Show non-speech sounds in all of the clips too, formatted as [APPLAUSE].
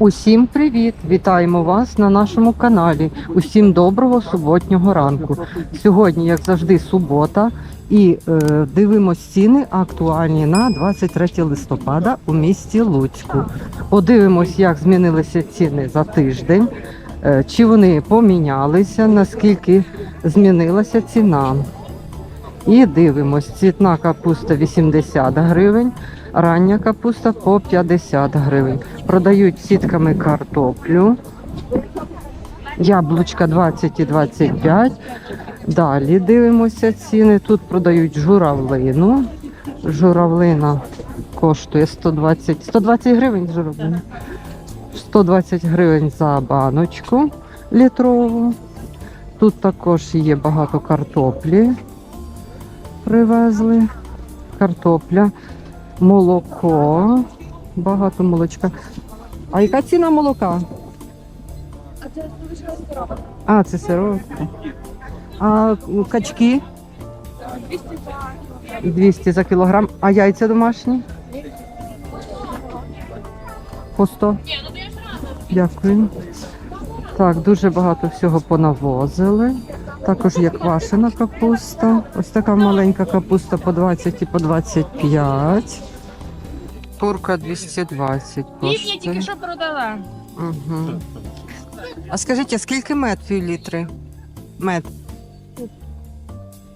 Усім привіт! Вітаємо вас на нашому каналі. Усім доброго суботнього ранку. Сьогодні, як завжди, субота, і е, дивимось ціни актуальні на 23 листопада у місті Луцьку. Подивимось, як змінилися ціни за тиждень, е, чи вони помінялися, наскільки змінилася ціна. І дивимось, цвітна капуста 80 гривень, рання капуста по 50 гривень. Продають сітками картоплю. Яблучка 20 і 25. Далі дивимося ціни. Тут продають журавлину. Журавлина коштує 120, 120 гривень журавлина. 120 гривень за баночку літрову. Тут також є багато картоплі. Привезли. Картопля, молоко. Багато молочка. А яка ціна молока? А, це сироватка. А м, качки? 200 за кілограм. А яйця домашні? По 100? Дякую. Так, дуже багато всього понавозили. Також є квашена капуста. Ось така маленька капуста по 20 і по 25. Курка 220 Пів я тільки що продала. Угу. А скажіть, а скільки мед пів літри? Мед.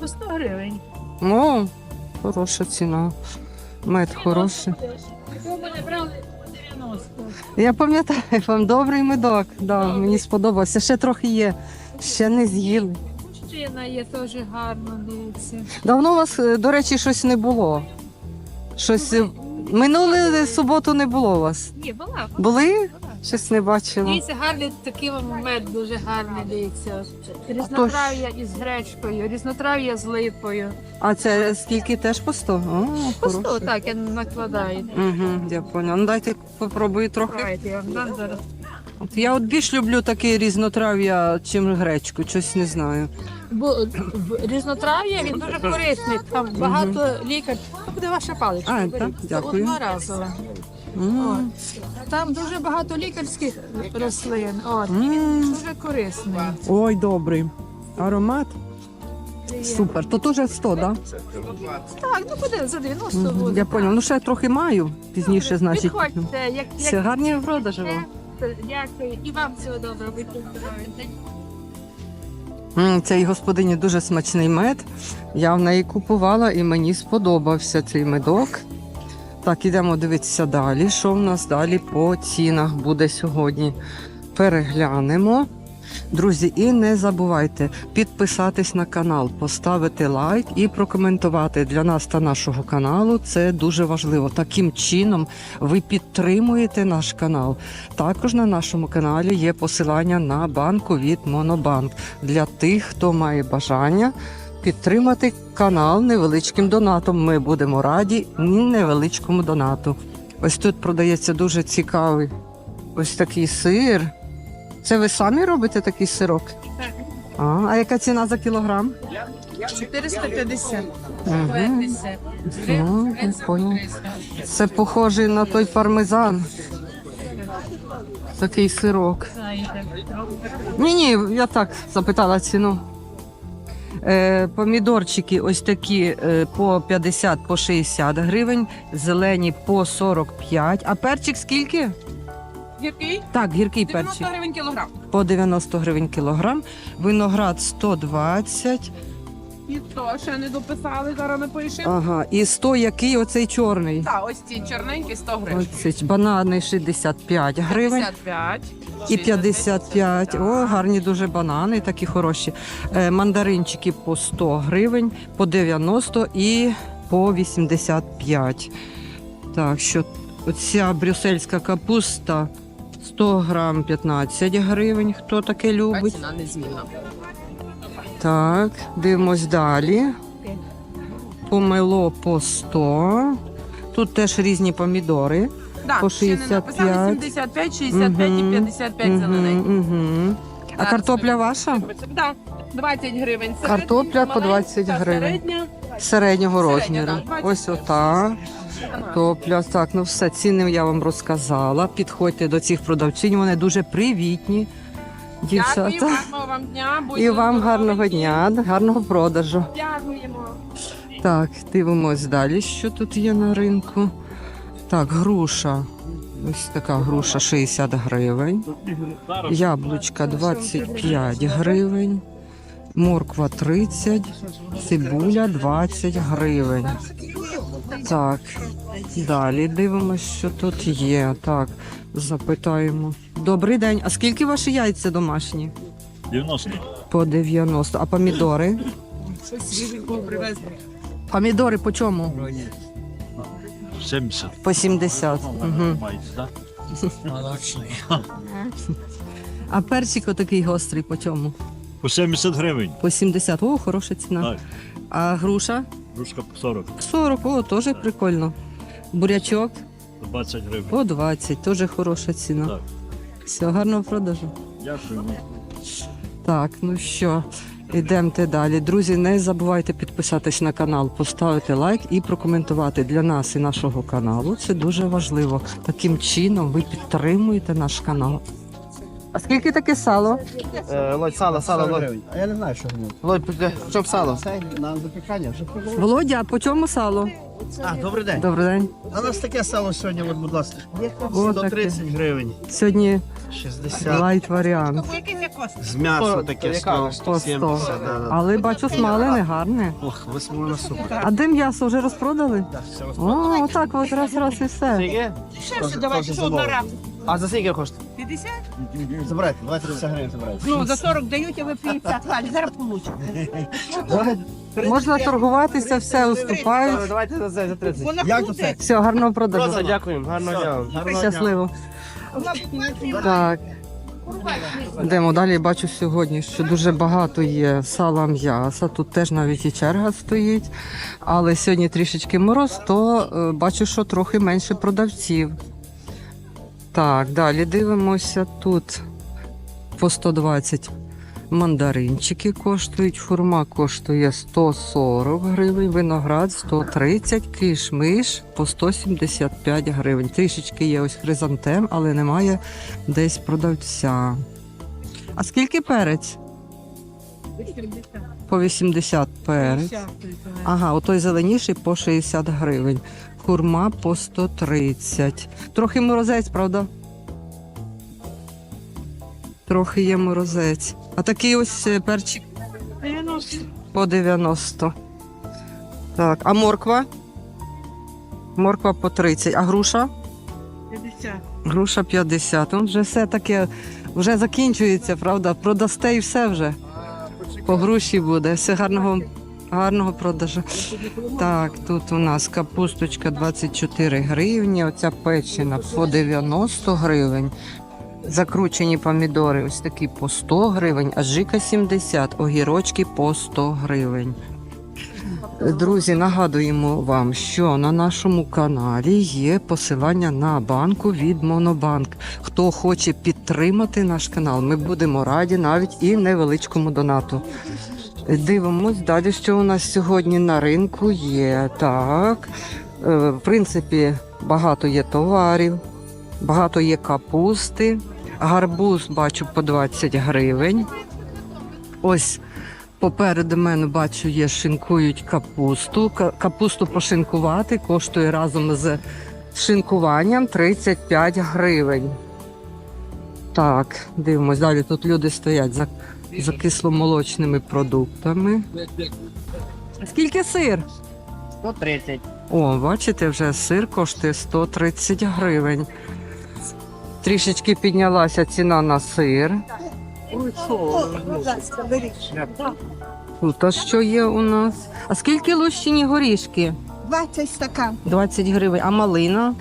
По 100 гривень. Ну, хороша ціна. Мед хороший. Я пам'ятаю, вам добрий медок. Да, мені сподобався. Ще трохи є. Ще не з'їли. Мужчина є теж гарно, дивиться. Давно у вас, е, до речі, щось не було. Щось е, минулу суботу не було у вас. Ні, була. Були? була. Щось не бачила. Дивіться, гарний такий мед дуже гарний, дивіться. Різнотрав'я із гречкою, різнотрав'я з липою. А це скільки теж по 100? О, По 100, хороше. так, я накладаю. Угу, я поняла. Ну дайте попробую трохи. Давайте, я вам дам зараз. От я от більш люблю таке різнотрав'я, чим гречку, щось не знаю. Бо в- різнотрав'я він дуже корисний. Там багато лікар. Це буде ваша паличка. А, беріть. так, Це дякую. Одноразова. М, Там дуже багато лікарських рослин. От, і він дуже корисний. Ой, добрий. Аромат. Супер. То теж 100, так? Так, ну буде за 90 буде. Я поняла. Ну ще я трохи маю. Пізніше, значить. Підходьте, як, Все як гарні продажі. вам. Дякую. І вам всього доброго, будьте здорові. Цей господині дуже смачний мед. Я в неї купувала і мені сподобався цей медок. Так, ідемо дивитися далі. Що в нас далі по цінах буде сьогодні? Переглянемо. Друзі, і не забувайте підписатись на канал, поставити лайк і прокоментувати для нас та нашого каналу. Це дуже важливо. Таким чином ви підтримуєте наш канал. Також на нашому каналі є посилання на банку від Монобанк для тих, хто має бажання підтримати канал невеличким донатом. Ми будемо раді невеличкому донату. Ось тут продається дуже цікавий ось такий сир. Це ви самі робите такий сирок? Так. А, а яка ціна за кілограм? 450. Угу. Ну, я. Це похожий на той пармезан. Такий сирок. Ні, ні, я так запитала ціну. Е, помідорчики ось такі е, по 50 по 60 гривень, зелені по 45. А перчик скільки? Гіркий Так, гіркий 90 перчик гривень кілограм. по 90 гривень кілограм. Виноград 120. І то ще не дописали, зараз напишемо. Ага, і 100 який оцей чорний. Так, ось ці чорненькі 100 гривень. Оці банани 65 гривень. 55. І 55. О, гарні дуже банани, такі хороші. Е, мандаринчики по 100 гривень, по 90 і по 85. Так, що оця брюссельська капуста 100 грам 15 гривень. Хто таке любить? Ціна незмінна. Так, дивимось далі. Помело по 100. Тут теж різні помідори. Так, По ще не 65. написали 75, 65 і Мгм. 55 зелененький. Угу. А Зараз картопля ваша? Так, 20 гривень. Картопля по 20 гривень. Середнього Середня, розміру. да, 20 Ось ота. Топля. Так, ну все, ціни я вам розказала. Підходьте до цих продавчинь, вони дуже привітні. Дякую, Дівчата. гарного вам дня. І вам гарного дня, гарного продажу. Дякуємо. Так, дивимось далі, що тут є на ринку. Так, груша. Ось така груша 60 гривень. Яблучка 25 гривень. Морква 30, цибуля 20 гривень. Так, далі дивимося, що тут є. Так, запитаємо. Добрий день. А скільки ваші яйця домашні? 90. По 90. А помідори? Помідори по чому? 70. По 70. Угу. Так? А перчик отакий гострий по чому? По 70 гривень. По 70. О, хороша ціна. Так. А груша? Дружка 40. 40. О, теж прикольно. Бурячок 20 гривень. по 20. Теж хороша ціна. Так. Все, гарного продажу. Дякую. Так, ну що, йдемте далі. Друзі, не забувайте підписатись на канал, поставити лайк і прокоментувати для нас і нашого каналу. Це дуже важливо. Таким чином ви підтримуєте наш канал. А скільки таке сало? Е, Лодь, сало, сало, лодь. А я не знаю, що воно. Лодь, в чому сало? Це на запікання вже. Володя, а по чому сало? А, добрий день. Добрий день. А у нас таке сало сьогодні, от, будь ласка. О, 130 гривень. Сьогодні 60. лайт варіант. З м'ясо таке Яка? 100, По 100. 70. Да, да. Але бачу, смалене гарне. Ох, ви смоли супер. А де м'ясо вже розпродали? Так, все О, отак от раз раз і все. Скільки? давайте що одна раз. А за скільки коштує? Забирайте, давайте 50 гривень забирайте. Ну, за 40 дають, а ви 50. Ладно, зараз получите. Можна торгуватися, все уступають. Давайте за це, за 30. Вона Як то це? Все, гарного продажу. Все, дякуємо, гарного дня. вам. Гарного дня. Щасливо. Так. Йдемо далі. Бачу сьогодні, що дуже багато є сала м'яса. Тут теж навіть і черга стоїть. Але сьогодні трішечки мороз, то е, бачу, що трохи менше продавців. Так, далі дивимося тут по 120 мандаринчики коштують, фурма коштує 140 гривень, виноград 130, кишмиш по 175 гривень. Трішечки є ось хризантем, але немає десь продавця. А скільки перець? По 80 перець. Ага, отой зеленіший по 60 гривень. Хурма по 130. Трохи морозець, правда? Трохи є морозець. А такий ось е, перчик по 90. Так, а морква? Морква по 30. А груша? 50. Груша 50. Ну, вже все таке вже закінчується, правда? Продасте і все вже. По груші буде. Все гарного, гарного продажу. Так, тут у нас капусточка 24 гривні, оця печена по 90 гривень. Закручені помідори ось такі по 100 гривень, а жика 70, огірочки по 100 гривень. Друзі, нагадуємо вам, що на нашому каналі є посилання на банку від Монобанк. Хто хоче підтримати наш канал, ми будемо раді навіть і невеличкому донату. Дивимось далі, що у нас сьогодні на ринку є. Так, е, в принципі, багато є товарів, багато є капусти. Гарбуз бачу по 20 гривень. Ось Попереду мене бачу, є шинкують капусту. Капусту пошинкувати коштує разом з шинкуванням 35 гривень. Так, дивимось. Далі тут люди стоять за, за кисломолочними продуктами. Скільки сир? 130. О, бачите, вже сир коштує 130 гривень. Трішечки піднялася ціна на сир. Тут а що є у нас? А скільки лущені горішки? 20 стакан. 20 гривень. А малина?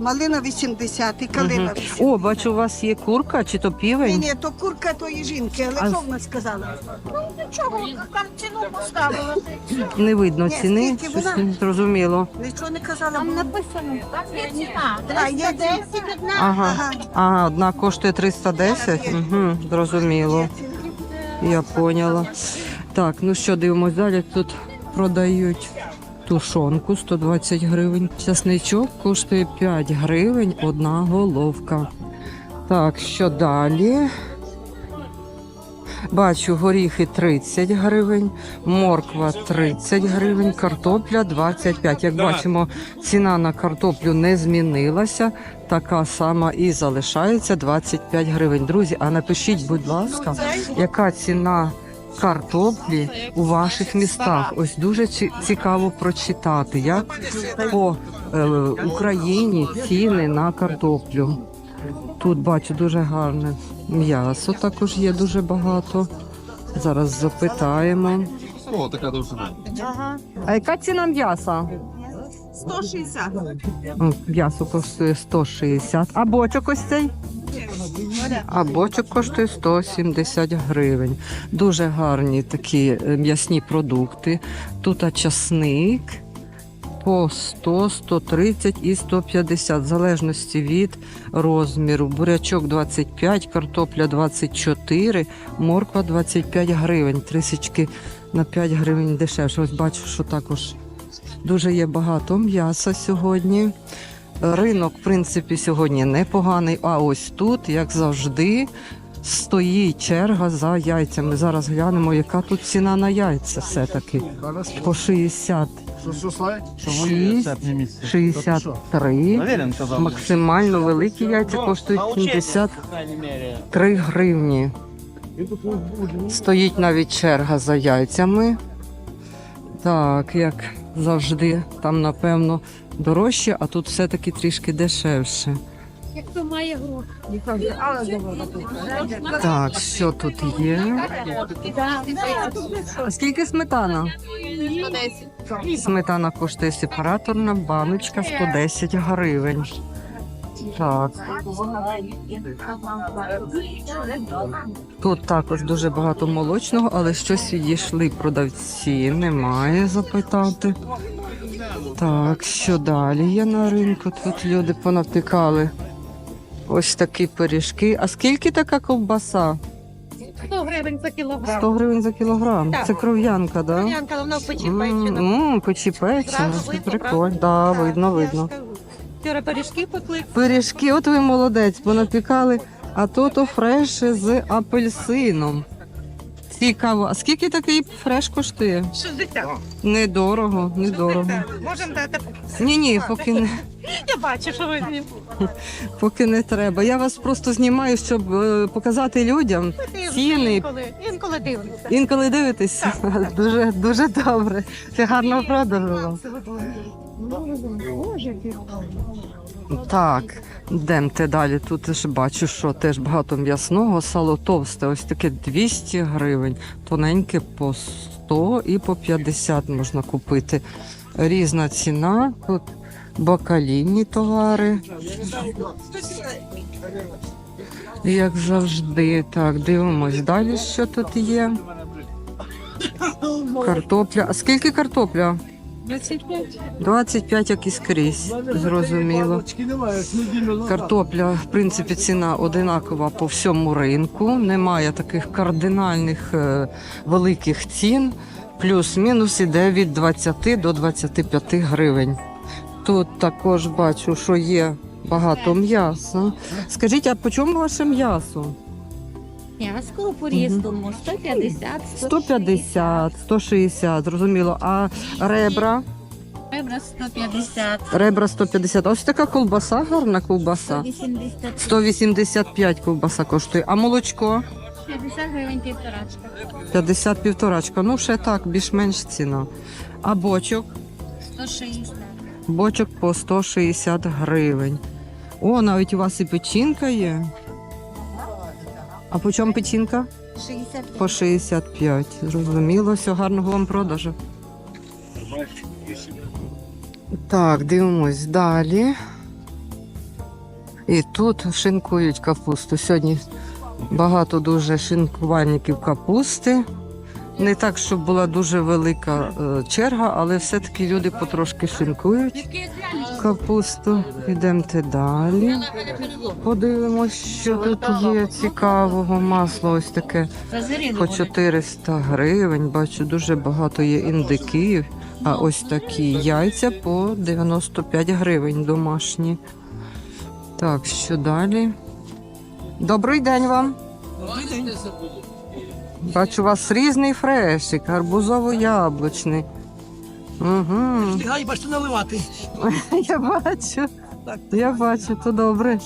Малина 80 і калина Мгм. 80. О, бачу, у вас є курка чи то Ні, півень? ні, то курка тої жінки, але А- що вона сказала? Ну нічого, ціну поставила. Не видно Ні, ціни, скільки щось вона? не зрозуміло. Нічого не казала. Там бо- написано. А, є 10 одна. Ага. Ага. Ага, одна коштує 310. Угу, зрозуміло. Я поняла. Так, ну що, дивимось далі. Тут продають тушонку 120 гривень. Часничок коштує 5 гривень одна головка. Так, що далі? Бачу, горіхи 30 гривень, морква 30 гривень, картопля 25. Як бачимо, ціна на картоплю не змінилася, така сама і залишається 25 гривень. Друзі, а напишіть, будь ласка, яка ціна картоплі у ваших містах? Ось дуже цікаво прочитати, як по е, Україні ціни на картоплю. Тут бачу дуже гарне м'ясо, також є дуже багато. Зараз запитаємо. О, така довжина. А яка ціна м'яса? 160. М'ясо коштує 160. А бочок ось цей? А бочок коштує 170 гривень. Дуже гарні такі е, м'ясні продукти. Тут часник по 100, 130 і 150, в залежності від розміру. Бурячок 25, картопля 24, морква 25 гривень. Трисячки на 5 гривень дешевше. Ось бачу, що також дуже є багато м'яса сьогодні. Ринок, в принципі, сьогодні непоганий. А ось тут, як завжди, стоїть черга за яйцями. Зараз глянемо, яка тут ціна на яйця все-таки. По 60, Що, що, Славі? Що Шість. це не місце? 63. Максимально великі яйця коштують 73 гривні. Стоїть навіть черга за яйцями. Так, як завжди, там, напевно, дорожче, а тут все-таки трішки дешевше. Як то має гроші. Так, що тут є? А скільки сметана? Сметана коштує сепараторна, баночка 110 гривень. Так. Тут також дуже багато молочного, але щось відійшли продавці. Немає запитати. Так, що далі є на ринку? Тут люди понавтикали. Ось такі пиріжки. А скільки така ковбаса? 100 гривень за кілограм. 100 гривень за кілограм. Так. Це кров'янка, так? Да? Янка, вона в печі печена. м, Печі печена. Зразу видно, Прикольно. Да, видно, видно. Вчора пиріжки пекли. Пиріжки, от ви молодець, понапікали, а то то фреш з апельсином. Цікаво. А скільки такий фреш коштує? 60. Недорого, недорого. Можемо дати. Ні, ні, поки не, [LAUGHS] Я бачу, що ви не [LAUGHS] поки не треба. Я вас просто знімаю, щоб е, показати людям. Ціни. Інколи, інколи дивлюся. Інколи дивитесь, [LAUGHS] дуже дуже добре. Це гарно продажу вам. Так, йдемте далі. Тут ж бачу, що теж багато м'ясного, сало товсте, ось таке 200 гривень, тоненьке по 100 і по 50 можна купити. Різна ціна. Тут бакалійні товари. Як завжди, так, дивимось далі, що тут є. Картопля. А скільки картопля? 25. 25, як і скрізь, зрозуміло. Картопля, в принципі, ціна одинакова по всьому ринку. Немає таких кардинальних е, великих цін. Плюс-мінус іде від 20 до 25 гривень. Тут також бачу, що є багато м'яса. Скажіть, а по чому ваше м'ясо? М'яско по-різному 150, 150, 160, зрозуміло. А ребра? ребра 150, Ребра 150. Ось така ковбаса, гарна ковбаса. 180, 185 ковбаса коштує. А молочко? 50 гривень півторачка. 50 півторачка. Ну, ще так, більш-менш ціна. А бочок? 160. Бочок по 160 гривень. О, навіть у вас і печінка є. А по чому печінка? 60 По 65. Зрозуміло, все, гарного вам продажу. Так, дивимось далі. І тут шинкують капусту. Сьогодні багато дуже шинкувальників капусти. Не так, щоб була дуже велика е, черга, але все-таки люди потрошки шинкують капусту. Йдемте далі. Подивимось, що тут є цікавого. Масло ось таке по 400 гривень. Бачу, дуже багато є індиків. А ось такі яйця по 95 гривень домашні. Так, що далі? Добрий день вам. Бачу, у вас різний фрешик, гарбузово-яблучний. Угу. Встигай, бачите, наливати. [LAUGHS] Я бачу. Я бачу, то добре.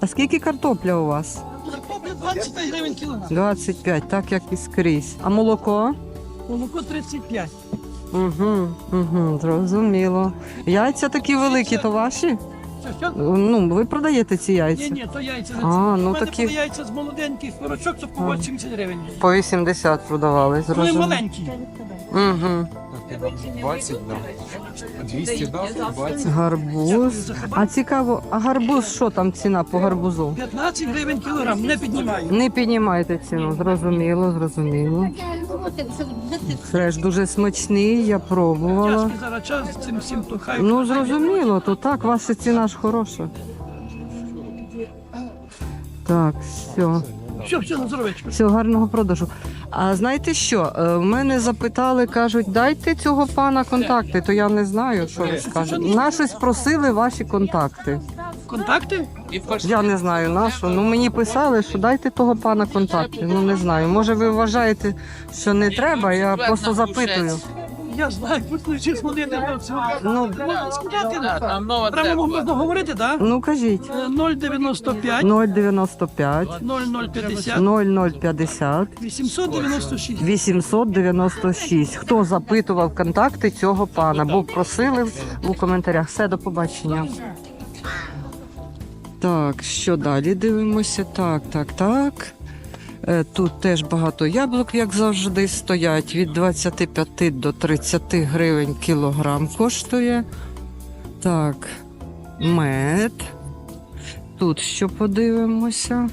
А скільки картопля у вас? Картопля 25 гривень кілограм. 25, так як і скрізь. А молоко? Молоко 35. Угу, угу, зрозуміло. Яйця такі великі, то ваші? Що, що? Ну, ви продаєте ці яйця? ні, то яйця не А, ну У мене такі- були яйця з молоденьких порочок, то по 80 гривень. По 80 продавали, Вони зрозуміло. маленькі. Угу. 20, да. 200, да? 20. Гарбуз. А цікаво, а гарбуз, що там ціна по гарбузу? 15 гривень кілограм, не піднімаю. Не піднімайте ціну, зрозуміло, зрозуміло. Фреш дуже смачний, я пробувала. Тяжкий зараз час, цим всім то хай. Ну, зрозуміло, то так, ваша ціна ж хороша. Так, все. Що, все, на здоровечко. Всього гарного продажу. А знаєте що? е, В мене запитали, кажуть, дайте цього пана контакти, то я не знаю, що ви скажете. На щось просили ваші контакти. Контакти? Я не знаю на що. Ну мені писали, що дайте того пана контакти. Ну не знаю. Може, ви вважаєте, що не треба, я просто запитую. Я знаю, просто чесно не до цього. Ну, Можна сказати, прямо можна говорити, так? ну кажіть. 095 095 0050 0050 896. 896. Хто запитував контакти цього пана? Бо просили у коментарях. Все, до побачення. Так, що далі дивимося? Так, так, так. Е, Тут теж багато яблук, як завжди, стоять. Від 25 до 30 гривень кілограм коштує. Так, мед. Тут що подивимося?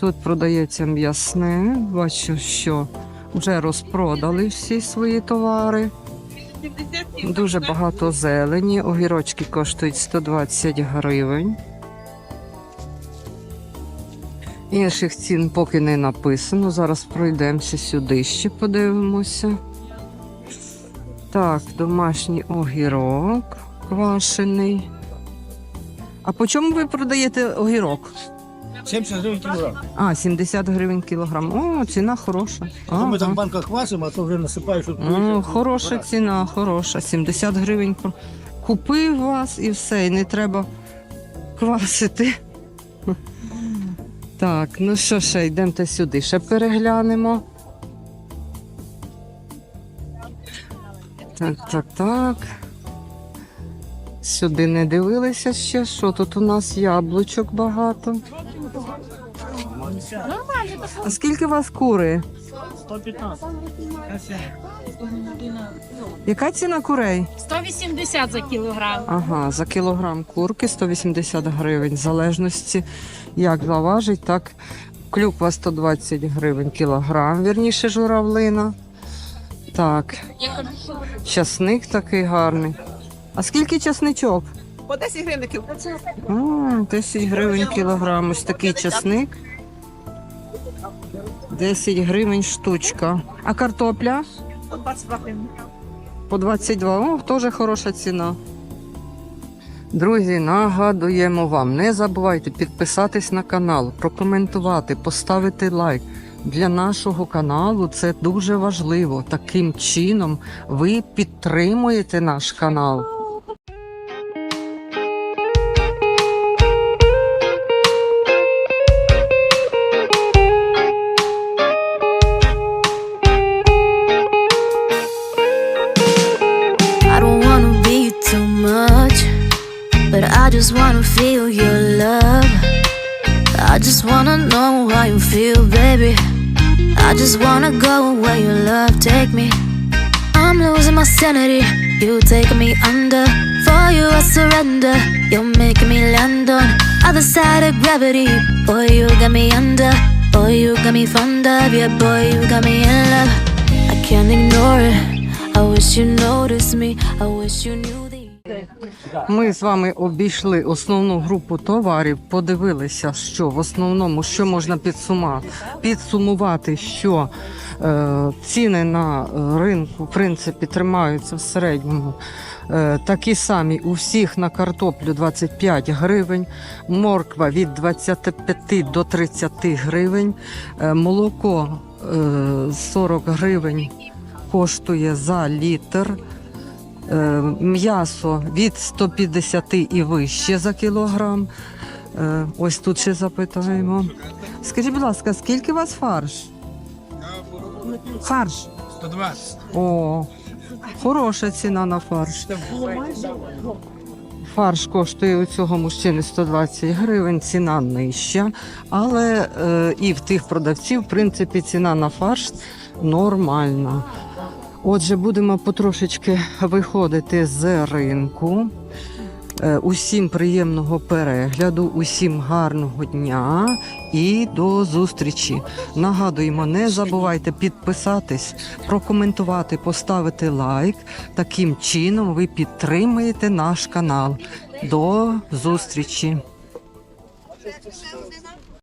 Тут продається м'ясне. Бачу, що вже розпродали всі свої товари. Дуже багато зелені. Огірочки коштують 120 гривень. Інших цін поки не написано. Зараз пройдемося сюди ще подивимося. Так, домашній огірок квашений. А по чому ви продаєте огірок? 70 гривень кілограм. А, 70 гривень кілограм. О, ціна хороша. А Ми там в банках квасимо, а то вже насипаєш. щоб Ну, хороша ціна, хороша. 70 гривень купив вас і все, і не треба квасити. Так, ну що ще, йдемо сюди, ще переглянемо. Так, так, так. Сюди не дивилися ще. Що тут у нас яблучок багато. А скільки у вас кури? 115. Яка ціна курей? 180 за кілограм. Ага, за кілограм курки 180 гривень. В залежності, як заважить, так клюква 120 гривень кілограм, вірніше журавлина. Так, часник такий гарний. А скільки часничок? По 10 гривників. А, 10 гривень кілограм. Ось такий часник. 10 гривень штучка. А картопля? По 22 гривні. По 22. О, теж хороша ціна. Друзі, нагадуємо вам, не забувайте підписатись на канал, прокоментувати, поставити лайк. Для нашого каналу це дуже важливо. Таким чином ви підтримуєте наш канал. Wanna go where your love take me. I'm losing my sanity, you taking me under. For you, I surrender. You're making me land on other side of gravity. Boy, you got me under. Boy, you got me fond of. Yeah, boy, you got me in love. I can't ignore it. I wish you noticed me. I wish you knew. Ми з вами обійшли основну групу товарів, подивилися, що в основному що можна підсумати, підсумувати, що е, ціни на ринку в принципі тримаються в середньому. Е, такі самі у всіх на картоплю 25 гривень, морква від 25 до 30 гривень, е, молоко е, 40 гривень коштує за літр. Е, М'ясо від 150 і вище за кілограм. Е, Ось тут ще запитаємо. Скажіть, будь ласка, скільки у вас фарш? Фарш. 120. О, хороша ціна на фарш. Фарш коштує у цього мужчини 120 гривень, ціна нижча. Але е, і в тих продавців, в принципі, ціна на фарш нормальна. Отже, будемо потрошечки виходити з ринку. Е, Усім приємного перегляду, усім гарного дня і до зустрічі. Нагадуємо, не забувайте підписатись, прокоментувати, поставити лайк. Таким чином ви підтримуєте наш канал. До зустрічі!